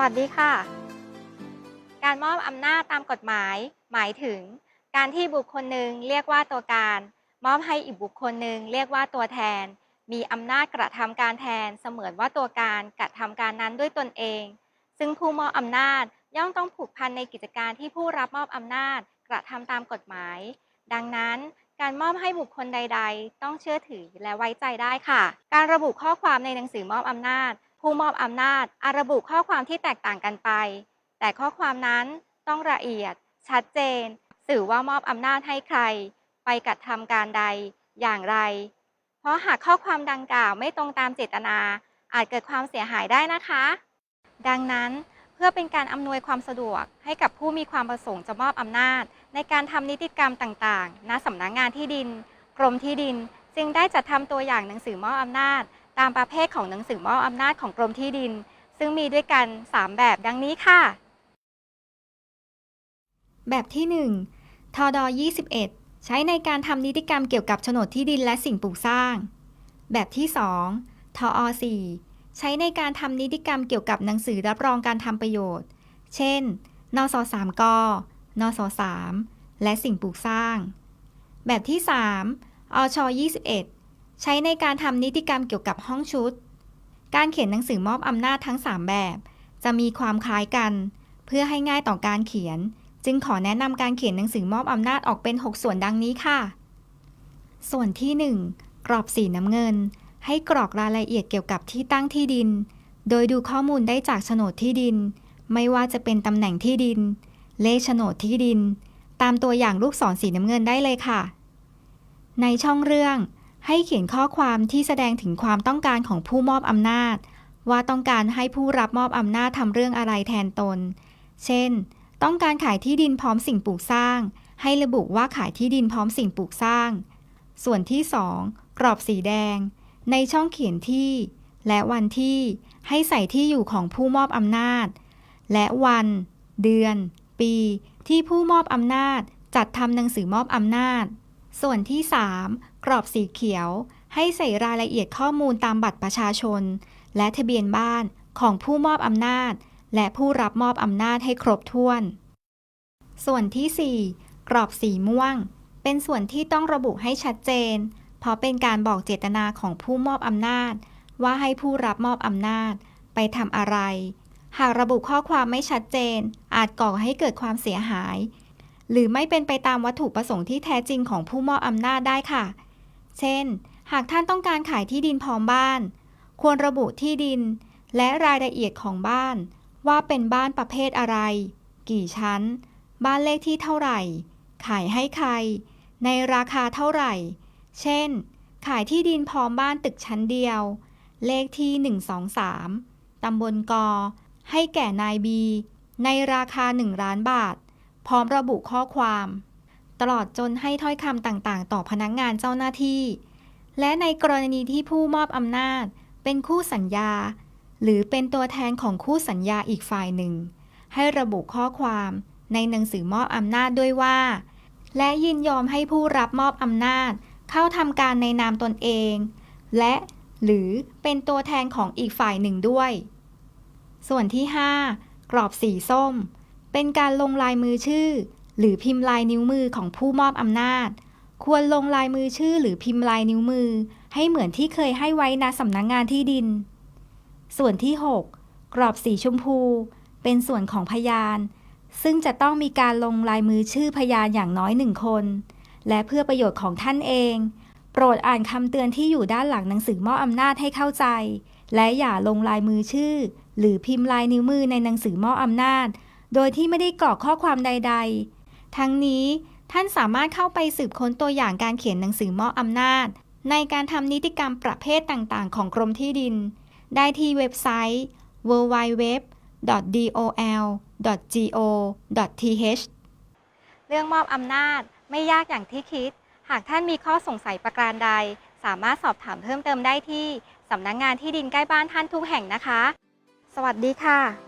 วัสดีค่ะ การมอบอำนาจตามกฎหมาย หมายถึง การที่บุคคลหนึ่งเรียกว่าตัวการ มอบให้อีกบุคคลหนึ่งเรียกว่าตัวแทน มีอำนาจกระทำการแทนเสมือนว่าตัวการกระทำการนั้นด้วยตนเอง ซึ่งผู้มอบอำนาจย่อมต้องผูกพันในกิจการที่ผู้รับมอบอำนาจกระทำตามกฎหมาย ดังนั้น การมอบให้บุคคลใด ๆ ต้องเชื่อถือและไว้ใจได้ค่ะ การระบุข้อความในหนังสือมอบอำนาจ ผู้มอบอำนาจอาจระบุข้อความที่แตกต่างกันไป แต่ข้อความนั้นต้องละเอียด ชัดเจน สื่อว่ามอบอำนาจให้ใคร ไปกระทำการใด อย่างไร เพราะหากข้อความดังกล่าวไม่ตรงตามเจตนา อาจเกิดความเสียหายได้นะคะ ดังนั้น พื่อเป็นการอำนวยความสะดวก ให้กับผู้มีความประสงค์จะมอบอำนาจ ในการทำนิติกรรมต่างๆ ณสำนักงงานที่ดิน กรมที่ดิน จึงได้จัดทำตัวอย่างหนังสือมอบอำนาจ ตามประเภทของหนังสือมอบอำนาจของกรมที่ดิน ซึ่งมีด้วยกัน 3 แบบดังนี้ค่ะ แบบที่ 1ทด21 ใช้ในการทำนิติกรรมเกี่ยวกับโฉนดที่ดินและสิ่งปลูกสร้าง แบบที่ 2ทอ4 ใช้ในการทำนิติกรรมเกี่ยวกับหนังสือรับรองการทำประโยชน์ เช่น นส3กนส3และสิ่งปลูกสร้าง แบบที่ 3อช21 ใช้ในการทำนิติกรรมเกี่ยวกับห้องชุด การเขียนหนังสือมอบอำนาจทั้ง 3 แบบ จะมีความคล้ายกัน เพื่อให้ง่ายต่อการเขียน จึงขอแนะนำการเขียนหนังสือมอบอำนาจออกเป็น 6 ส่วนดังนี้ค่ะ ส่วนที่ 1 กรอบสีน้ำเงิน ให้กรอกรายละเอียดเกี่ยวกับที่ตั้งที่ดิน โดยดูข้อมูลได้จากโฉนดที่ดิน ไม่ว่าจะเป็นตำแหน่งที่ดิน เลขโฉนดที่ดิน ตามตัวอย่างลูกศรสีน้ำเงินได้เลยค่ะ ในช่องเรื่อง ให้เขียนข้อความที่แสดงถึงความต้องการของผู้มอบอำนาจ ว่าต้องการให้ผู้รับมอบอำนาจทำเรื่องอะไรแทนตน เช่น ต้องการขายที่ดินพร้อมสิ่งปลูกสร้าง ให้ระบุว่าขายที่ดินพร้อมสิ่งปลูกสร้าง ส่วนที่ 2 กรอบสีแดง ในช่องเขียนที่ และวันที่ให้ใส่ที่อยู่ของผู้มอบอำนาจ และวัน เดือน ปี ที่ผู้มอบอำนาจ จัดทำหนังสือมอบอำนาจ ส่วนที่ 3 กรอบสีเขียว ให้ใส่รายละเอียดข้อมูลตามบัตรประชาชน และทะเบียนบ้านของผู้มอบอำนาจ และผู้รับมอบอำนาจให้ครบถ้วน ส่วนที่ 4 กรอบสีม่วง เป็นส่วนที่ต้องระบุให้ชัดเจน เพราะเป็นการบอกเจตนาของผู้มอบอำนาจ ว่าให้ผู้รับมอบอำนาจ ไปทำอะไร หากระบุข้อความไม่ชัดเจน อาจก่อให้เกิดความเสียหาย หรือไม่เป็นไปตามวัตถุประสงค์ที่แท้จริงของผู้มอบอำนาจได้ค่ะ เช่น หากท่านต้องการขายที่ดินพร้อมบ้าน ควรระบุที่ดิน และรายละเอียดของบ้าน ว่าเป็นบ้านประเภทอะไร กี่ชั้น บ้านเลขที่เท่าไหร่ ขายให้ใคร ในราคาเท่าไหร่ เช่น ขายที่ดินพร้อมบ้านตึกชั้นเดียว เลขที่ 123 ตำบลกอ ให้แก่นายบี ในราคา 1 ล้านบาท พร้อมระบุข้อความ ตลอดจนให้ถ้อยคำต่างๆ ต่อพนักงงานเจ้าหน้าที่ และในกรณีที่ผู้มอบอำนาจ เป็นคู่สัญญา หรือเป็นตัวแทนของคู่สัญญาอีกฝ่ายหนึ่ง ให้ระบุข้อความในหนังสือมอบอำนาจด้วยว่า และยินยอมให้ผู้รับมอบอำนาจ เข้าทำการในนามตนเอง และหรือเป็นตัวแทนของอีกฝ่ายหนึ่งด้วย ส่วนที่ 5 กรอบสีส้ม เป็นการลงลายมือชื่อ หรือพิมพ์ลายนิ้วมือของผู้มอบอำนาจ ควรลงลายมือชื่อหรือพิมพ์ลายนิ้วมือ ให้เหมือนที่เคยให้ไว้ณสำนักงงานที่ดิน ส่วนที่ 6 กรอบสีชมพู เป็นส่วนของพยาน ซึ่งจะต้องมีการลงลายมือชื่อพยานอย่างน้อยหนึ่งคน และเพื่อประโยชน์ของท่านเอง โปรดอ่านคำเตือนที่อยู่ด้านหลังหนังสือมอบอำนาจให้เข้าใจ และอย่าลงลายมือชื่อ หรือพิมพ์ลายนิ้วมือในหนังสือมอบอำนาจ โดยที่ไม่ได้กรอกข้อความใด ๆ ทั้งนี้ท่านสามารถเข้าไปสืบค้นตัวอย่างการเขียนหนังสือมอบอำนาจ ในการทำนิติกรรมประเภทต่างๆ ของกรมที่ดิน ได้ที่เว็บไซต์ www.dol.go.th เรื่องมอบอำนาจ ไม่ยากอย่างที่คิด หากท่านมีข้อสงสัยประการใด สามารถสอบถามเพิ่มเติมได้ที่สำนักงงานที่ดินใกล้บ้านท่านทุกแห่งนะคะ สวัสดีค่ะ